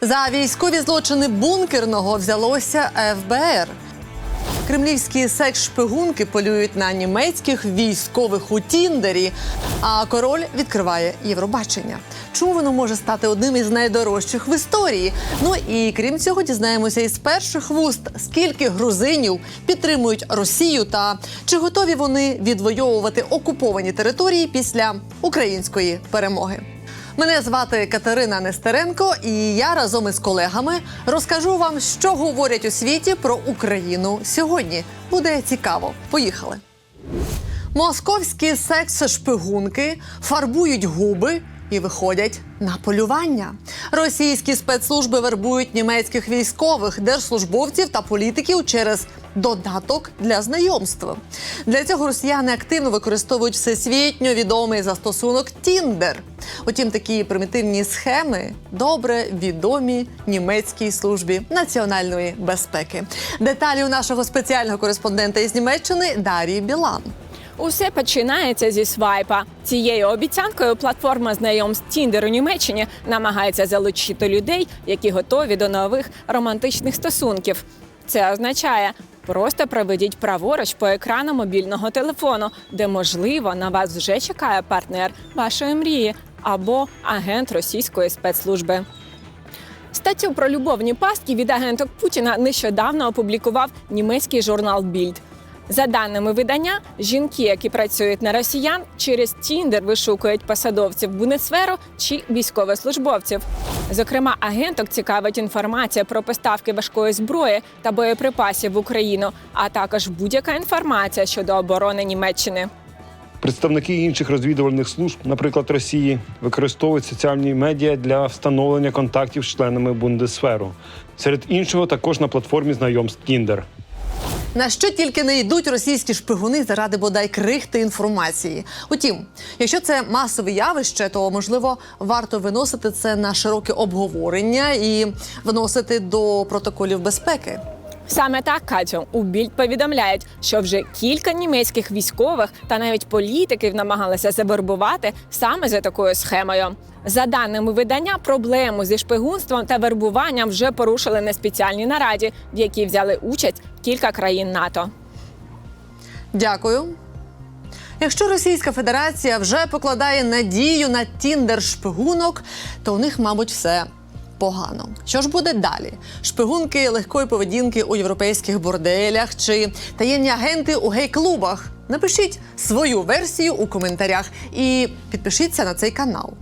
За військові злочини бункерного взялося ФБР. Кремлівські секс-шпигунки полюють на німецьких військових у Тіндері, а король відкриває Євробачення. Чому воно може стати одним із найдорожчих в історії? Ну і крім цього, дізнаємося із перших вуст, скільки грузинів підтримують Росію та чи готові вони відвоювати окуповані території після української перемоги. Мене звати Катерина Нестеренко, і я разом із колегами розкажу вам, що говорять у світі про Україну сьогодні. Буде цікаво. Поїхали. Московські секс-шпигунки фарбують губи і виходять на полювання. Російські спецслужби вербують німецьких військових, держслужбовців та політиків через додаток для знайомств. Для цього росіяни активно використовують всесвітньо відомий застосунок Тіндер. Утім, такі примітивні схеми добре відомі німецькій службі національної безпеки. Деталі у нашого спеціального кореспондента із Німеччини Дарії Білан. Усе починається зі свайпа. Цією обіцянкою платформа знайомств Tinder у Німеччині намагається залучити людей, які готові до нових романтичних стосунків. Це означає. Просто проведіть праворуч по екрану мобільного телефону, де можливо на вас вже чекає партнер вашої мрії або агент російської спецслужби. Статтю про любовні пастки від агенток Путіна нещодавно опублікував німецький журнал Більд. За даними видання, жінки, які працюють на росіян, через Тіндер вишукують посадовців Бундесверу чи військовослужбовців. Зокрема, агенток цікавить інформація про поставки важкої зброї та боєприпасів в Україну, а також будь-яка інформація щодо оборони Німеччини. Представники інших розвідувальних служб, наприклад, Росії, використовують соціальні медіа для встановлення контактів з членами Бундесферу. Серед іншого, також на платформі знайомств Tinder. На що тільки не йдуть російські шпигуни заради бодай крихти інформації. Утім, якщо це масове явище, то можливо варто виносити це на широке обговорення і вносити до протоколів безпеки. Саме так, Катю, у більд повідомляють, що вже кілька німецьких військових та навіть політиків намагалися завербувати саме за такою схемою. За даними видання, проблему зі шпигунством та вербуванням вже порушили на спеціальній нараді, в якій взяли участь кілька країн НАТО. Дякую. Якщо Російська Федерація вже покладає надію на тіндер шпигунок, то у них, мабуть, все погано. Що ж буде далі? Шпигунки легкої поведінки у європейських борделях чи таємні агенти у гей-клубах? Напишіть свою версію у коментарях і підпишіться на цей канал.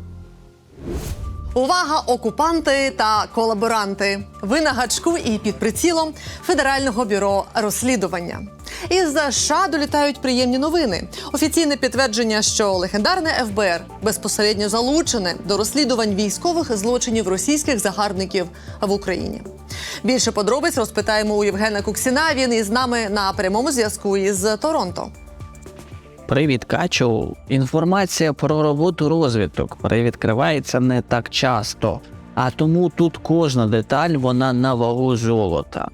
Увага, окупанти та колаборанти! Ви на гачку і під прицілом Федерального бюро розслідування. Із США долітають приємні новини. Офіційне підтвердження, що легендарне ФБР безпосередньо залучене до розслідувань військових злочинів російських загарбників в Україні. Більше подробиць розпитаємо у Євгена Куксіна. Він із нами на прямому зв'язку із Торонто. Привіт, Качу. Інформація про роботу розвідок перевідкривається не так часто, а тому тут кожна деталь вона на вагу золота.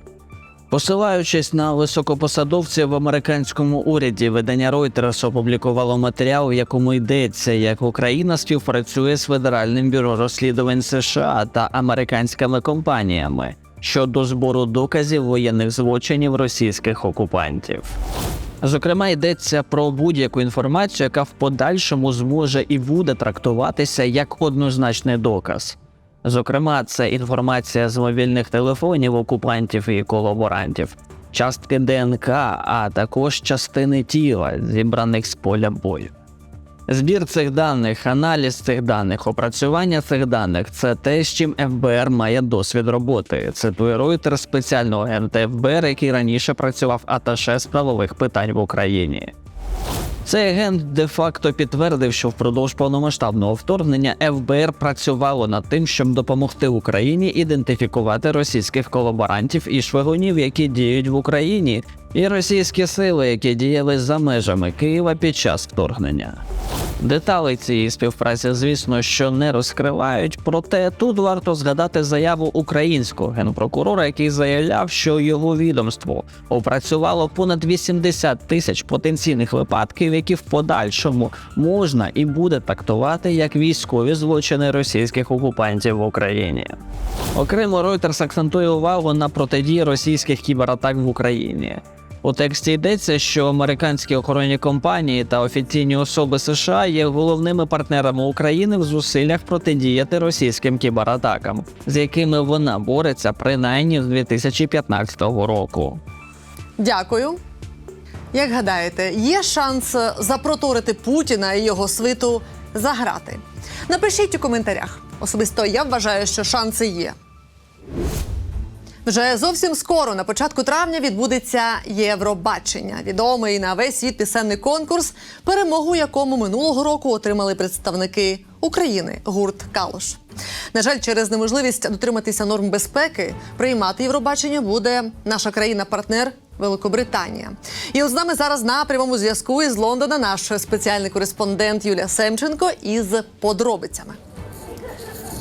Посилаючись на високопосадовців в американському уряді, видання Reuters опублікувало матеріал, в якому йдеться, як Україна співпрацює з Федеральним бюро розслідувань США та американськими компаніями щодо збору доказів воєнних злочинів російських окупантів. Зокрема, йдеться про будь-яку інформацію, яка в подальшому зможе і буде трактуватися як однозначний доказ. Зокрема, це інформація з мобільних телефонів окупантів і колаборантів, частки ДНК, а також частини тіла, зібраних з поля бою. Збір цих даних, аналіз цих даних, опрацювання цих даних це те, з чим ФБР має досвід роботи. Цитує Reuters спеціального ФБР, який раніше працював аташе з правових питань в Україні. Цей агент де-факто підтвердив, що впродовж повномасштабного вторгнення ФБР працювало над тим, щоб допомогти Україні ідентифікувати російських колаборантів і шпигунів, які діють в Україні, і російські сили, які діяли за межами Києва під час вторгнення. Деталі цієї співпраці, звісно, що не розкривають, проте тут варто згадати заяву українського генпрокурора, який заявляв, що його відомство опрацювало понад 80 тисяч потенційних випадків, які в подальшому можна і буде трактувати як військові злочини російських окупантів в Україні. Окремо Reuters акцентує увагу на протидії російських кібератак в Україні. У тексті йдеться, що американські охоронні компанії та офіційні особи США є головними партнерами України в зусиллях протидіяти російським кібератакам, з якими вона бореться принаймні з 2015 року. Дякую. Як гадаєте, є шанс запроторити Путіна і його свиту за грати? Напишіть у коментарях. Особисто я вважаю, що шанси є. Вже зовсім скоро, на початку травня, відбудеться Євробачення, відомий на весь світ пісенний конкурс, перемогу якому минулого року отримали представники України гурт Калош. На жаль, через неможливість дотриматися норм безпеки приймати Євробачення буде наша країна-партнер Великобританія. І от з нами зараз на прямому зв'язку із Лондона наш спеціальний кореспондент Юлія Семченко із подробицями.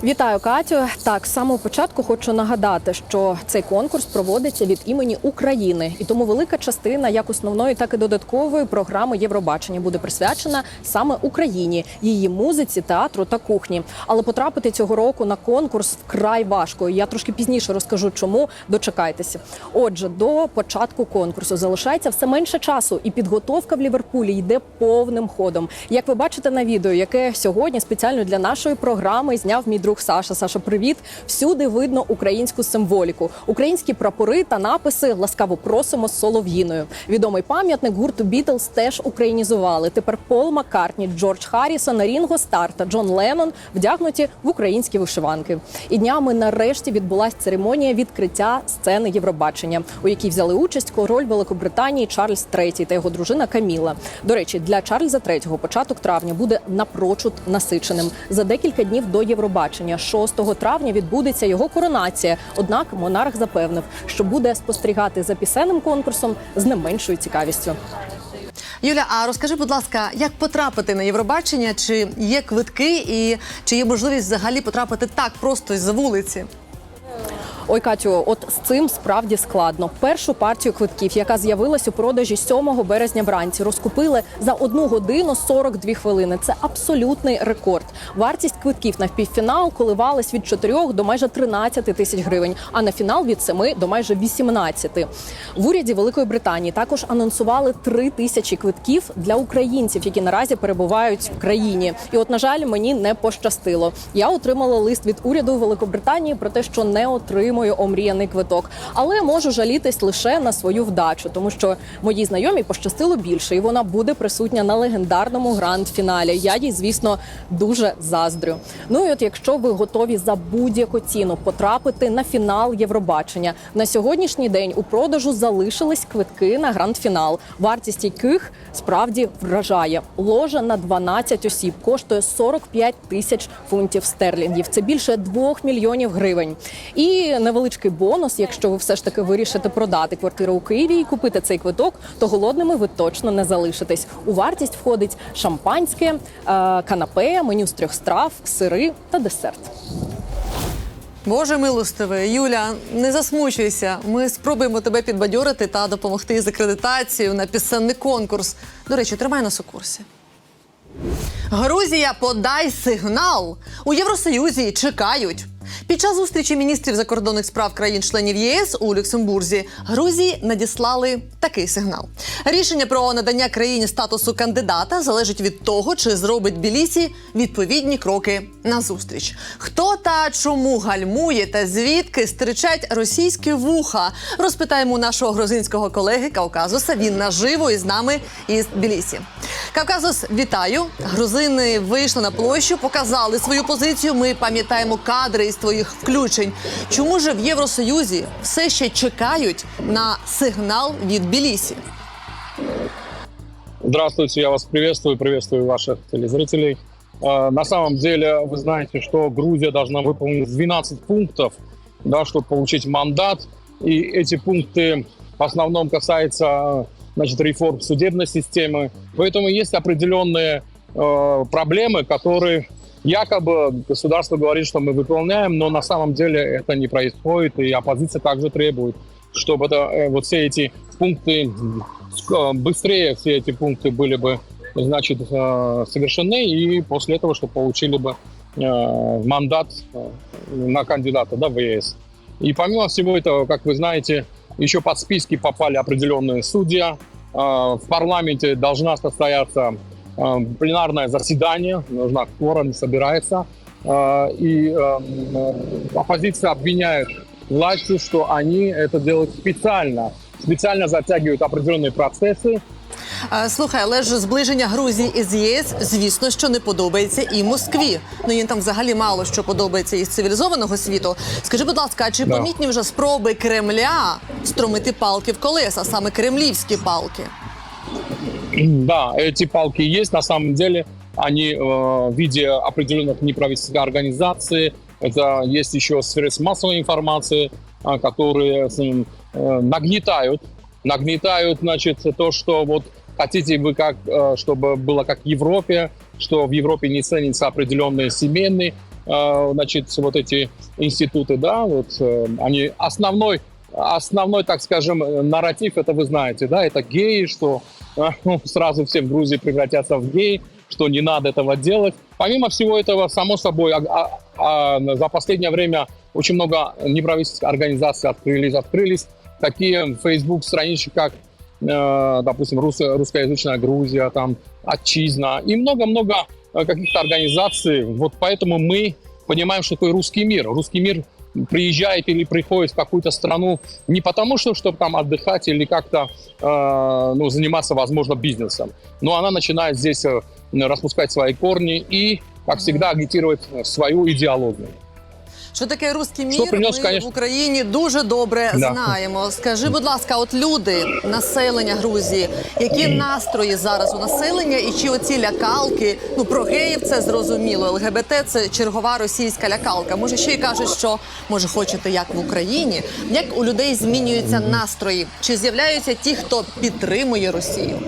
Вітаю, Катю. Так, з самого початку хочу нагадати, що цей конкурс проводиться від імені України, і тому велика частина як основної, так і додаткової програми Євробачення буде присвячена саме Україні, її музиці, театру та кухні. Але потрапити цього року на конкурс вкрай важко. Я трошки пізніше розкажу, чому дочекайтеся. Отже, до початку конкурсу залишається все менше часу, і підготовка в Ліверпулі йде повним ходом. Як ви бачите на відео, яке сьогодні спеціально для нашої програми зняв мій друг Саша. Саша, привіт! Всюди видно українську символіку, українські прапори та написи ласкаво просимо з солов'їною. Відомий пам'ятник гурту Бітлз теж українізували. Тепер Пол Маккартні, Джордж Харрісон, Рінго Стар та Джон Леннон вдягнуті в українські вишиванки. І днями нарешті відбулася церемонія відкриття сцени Євробачення, у якій взяли участь король Великобританії Чарльз III та його дружина Каміла. До речі, для Чарльза III початок травня буде напрочуд насиченим. За декілька днів до Євробачення, 6 травня, відбудеться його коронація. Однак монарх запевнив, що буде спостерігати за пісенним конкурсом з не меншою цікавістю. Юля, а розкажи, будь ласка, як потрапити на Євробачення? Чи є квитки, і чи є можливість взагалі потрапити так просто з вулиці? Ой, Катю, от з цим справді складно. Першу партію квитків, яка з'явилась у продажі 7 березня вранці, розкупили за 1 годину 42 хвилини. Це абсолютний рекорд. Вартість квитків на півфінал коливалась від 4 до майже 13 тисяч гривень, а на фінал від 7 до майже 18. В уряді Великої Британії також анонсували 3 тисячі квитків для українців, які наразі перебувають в країні. І от, на жаль, мені не пощастило. Я отримала лист від уряду Великобританії про те, що не отримую омріяний квиток, але можу жалітись лише на свою вдачу, тому що моїй знайомій пощастило більше, і вона буде присутня на легендарному гранд-фіналі. Я їй, звісно, дуже заздрю. Ну і от якщо ви готові за будь-яку ціну потрапити на фінал Євробачення, на сьогоднішній день у продажу залишились квитки на гранд-фінал, вартість яких справді вражає. Ложа на 12 осіб коштує 45 тисяч фунтів стерлінгів. Це більше 2 мільйонів гривень. І невеличкий бонус, якщо ви все ж таки вирішите продати квартиру у Києві і купити цей квиток, то голодними ви точно не залишитесь. У вартість входить шампанське, е, канапе, меню з трьох страв, сири та десерт. Боже милостивий, Юля, не засмучуйся. Ми спробуємо тебе підбадьорити та допомогти з акредитацією на пісенний конкурс. До речі, тримай нас у курсі. Грузія, подай сигнал. У Євросоюзі чекають. Під час зустрічі міністрів закордонних справ країн-членів ЄС у Люксембурзі Грузії надіслали такий сигнал. Рішення про надання країні статусу кандидата залежить від того, чи зробить Білісі відповідні кроки на зустріч. Хто та чому гальмує та звідки стричать російські вуха? Розпитаємо нашого грузинського колеги Кавказуса. Він наживо із нами із Білісі. Кавказус, вітаю! Грузини вийшли на площу, показали свою позицію. Ми пам'ятаємо кадри із твоїх включень. Чому ж в Євросоюзі все ще чекають на сигнал від Білісі? Здравствуйте, я вас приветствую, приветствую ваших телезрителей. Э, На самом деле, вы знаете, что Грузия должна выполнить 12 пунктов, да, чтобы получить мандат. И эти пункты в основном касается значит, реформ судебной системы. Поэтому есть определенные э, проблемы, которые якобы государство говорит, что мы выполняем, но на самом деле это не происходит, и оппозиция также требует, чтобы это, э, вот все эти пункты, ск- быстрее все эти пункты были бы значит, э, совершены, и после этого, чтобы получили бы э, мандат э, на кандидата да, в ЕС. И помимо всего этого, как вы знаете, еще под списки попали определенные судья. Э, В парламенте должна состояться э, пленарное заседание, нужна кворум, не собирается. Э, И э, э, оппозиция обвиняет власти, что они это делают специально. Специально затягивают определенные процессы, Е, Слухай, але ж зближення Грузії із ЄС, звісно, що не подобається і Москві. Ну їм там взагалі мало що подобається із цивілізованого світу. Скажи, будь ласка, а чи Да. помітні вже спроби Кремля стромити палки в колеса, саме кремлівські палки? Да, эти палки есть. На самом деле они э, в виде определенных неправительственных организаций. Это есть еще средства массовой информации, а, которые м, э, нагнетают, нагнетают, значит, то, что вот хотите вы как, э, чтобы было как в Европе, что в Европе не ценятся определенные семейные, э, значит, вот эти институты, да, вот э, они основной основной, так скажем, нарратив, это вы знаете, да, это геи, что ну, сразу все в Грузии превратятся в геи, что не надо этого делать. Помимо всего этого, само собой, а- а- а, за последнее время очень много неправительственных организаций открылись, открылись такие Facebook странички, как, допустим, рус- русскоязычная Грузия, там, Отчизна и много-много э, каких-то организаций. Вот поэтому мы понимаем, что такое русский мир. Русский мир приезжает или приходит в какую-то страну не потому, что чтобы там отдыхать или как-то э, ну, заниматься, возможно, бизнесом, но она начинает здесь э, распускать свои корни и, как всегда, агитировать э, свою идеологию. Що таке руський мір? Що принес, ми конечно- в Україні дуже добре Да. знаємо. Скажи, будь ласка, от люди, населення Грузії, які настрої зараз у населення, і чи оці лякалки? Ну про геїв це зрозуміло. ЛГБТ це чергова російська лякалка. Може, ще й кажуть, що може хочете як в Україні. Як у людей змінюються настрої? Чи з'являються ті, хто підтримує Росію?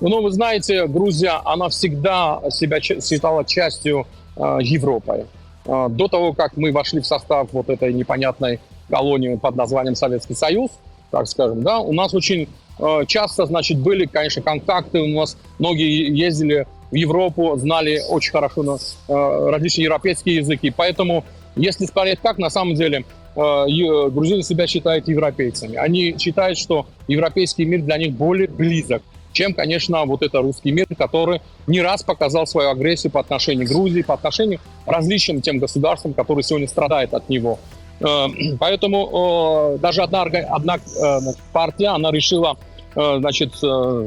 Ну, вы знаете, Грузия, она всегда себя ч- считала частью э, Европы. Э, до того, как мы вошли в состав вот этой непонятной колонии под названием Советский Союз, так скажем, да, у нас очень э, часто, значит, были, конечно, контакты, у нас. Многие ездили в Европу, знали очень хорошо э, различные европейские языки, поэтому, если смотреть как, на самом деле, грузины себя считают европейцами. Они считают, что европейский мир для них более близок, чем, конечно, вот это русский мир, который не раз показал свою агрессию по отношению к Грузии, по отношению к различным тем государствам, которые сегодня страдают от него. Э, Поэтому э, даже одна, одна э, партия, она решила значит,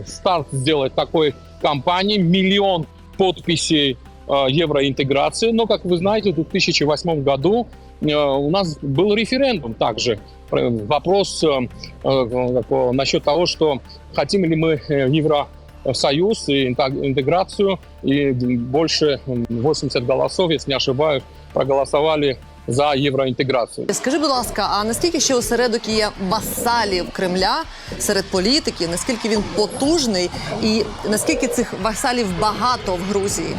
старт сделать такой кампании, миллион подписей евроинтеграции. Но, как вы знаете, в 2008 году у нас был референдум также. Э, Вопрос э, э, такого насчет того, что хотим ли мы э, Евросоюз и интег- интеграцию. И больше м, 80 голосов, если не ошибаюсь, проголосовали за евроинтеграцию. Скажи, будь ласка, а наскільки ще осередок є васалів Кремля серед політиків? Наскільки він потужний, і наскільки цих васалів багато в Грузії?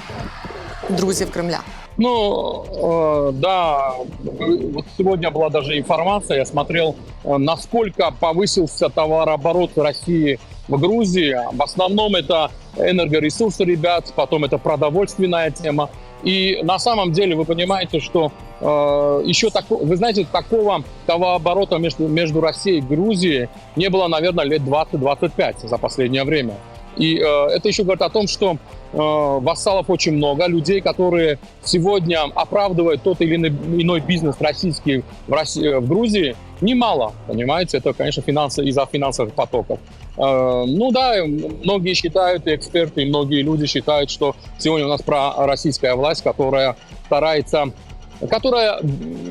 Друзів Кремля? Ну, э, да, вот сегодня была даже информация, я смотрел, э, насколько повысился товарооборот России в Грузии. В основном это энергоресурсы ребят, потом это продовольственная тема. И на самом деле вы понимаете, что э, еще так, вы знаете, такого товарооборота между, между Россией и Грузией не было, наверное, лет 20-25 за последнее время. И э, это еще говорит о том, что вассалов очень много, людей, которые сегодня оправдывают тот или иной- бизнес российский в, России, в Грузии, немало, понимаете, это, конечно, финансы из-за финансовых потоков. Э, ну да, многие считают, и эксперты, и многие люди считают, что сегодня у нас пророссийская власть, которая старается которая,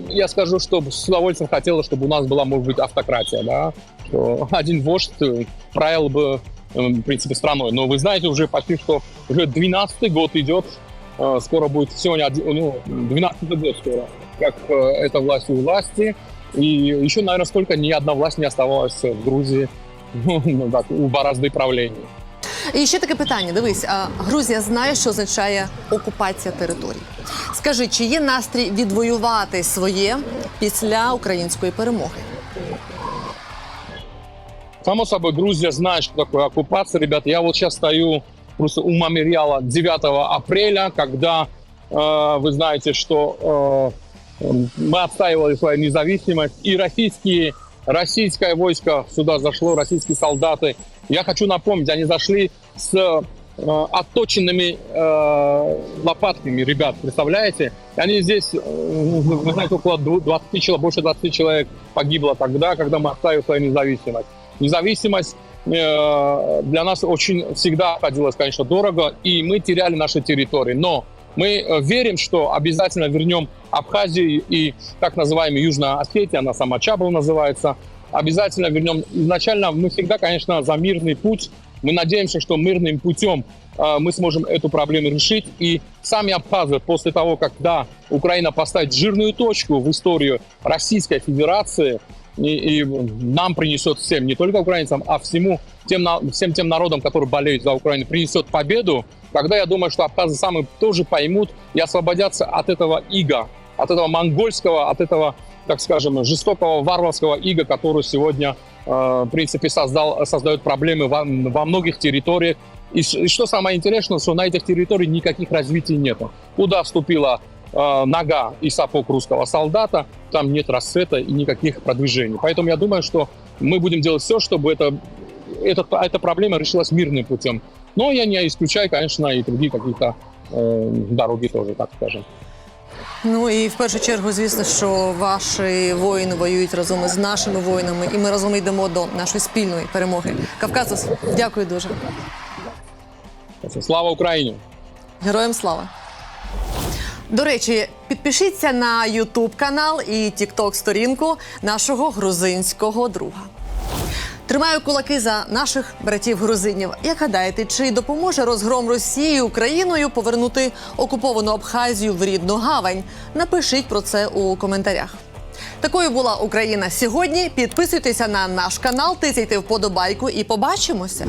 я скажу, что с удовольствием хотела, чтобы у нас была, может быть, автократия, да, что один вождь э, правил бы, э, в принципе, страной. Но вы знаете, уже почти что уже 12 год идет, э, скоро будет сегодня, один- ну, 12 год скоро. как э, эта власть у власти. И еще, наверное, столько ни одна власть не оставалась в Грузии ну, так, у борозды правления. І ще таке питання: дивись, а Грузія знає, що означає окупація територій. Скажи, чи є настрій відвоювати своє після української перемоги? Само собой, Грузия знает, что такое оккупация. Ребята, я вот сейчас стою просто у мемориала 9 апреля, когда э, вы знаете, что э, мы отстаивали свою независимость, и российские, российское войско сюда зашло, российские солдаты. Я хочу напомнить, они зашли с э, отточенными э, лопатками, ребят, представляете? Они здесь, э, вы знаете, около 20 человек, больше 20 человек погибло тогда, когда мы отстаивали свою независимость. Независимость э, для нас очень всегда обходилась, конечно, дорого, и мы теряли наши территории. Но мы э, верим, что обязательно вернем Абхазию и так называемую Южная Осетия, она сама Чабл называется, обязательно вернем. Изначально мы всегда, конечно, за мирный путь. Мы надеемся, что мирным путем э, мы сможем эту проблему решить. И сами абхазы, после того, когда Украина поставит жирную точку в историю Российской Федерации, и, и нам принесет всем, не только украинцам, а всему тем, всем тем народам, которые болеют за Украину, принесет победу, тогда я думаю, что абхазы сами тоже поймут и освободятся от этого ига, от этого монгольского, от этого, так скажем, жестокого варварского ига, который сегодня, э, в принципе, создал, создает проблемы во, во многих территориях. И, и что самое интересное, что на этих территориях никаких развитий нету. Куда вступила э, нога и сапог русского солдата, там нет рассвета и никаких продвижений. Поэтому я думаю, что мы будем делать все, чтобы это, эта, эта проблема решилась мирным путем. Но я не исключаю, конечно, и другие какие-то э, дороги тоже, так скажем. Ну і в першу чергу, звісно, що ваші воїни воюють разом із нашими воїнами, і ми разом йдемо до нашої спільної перемоги. Кавказус, дякую дуже. Слава Украине! Героям слава! До речі, підпишіться на Ютуб канал і Тікток сторінку нашого грузинського друга. Тримаю кулаки за наших братів грузинів. Як гадаєте, чи допоможе розгром Росії Україною повернути окуповану Абхазію в рідну гавань? Напишіть про це у коментарях. Такою була Україна сьогодні. Підписуйтеся на наш канал, тицяйте вподобайку і побачимося.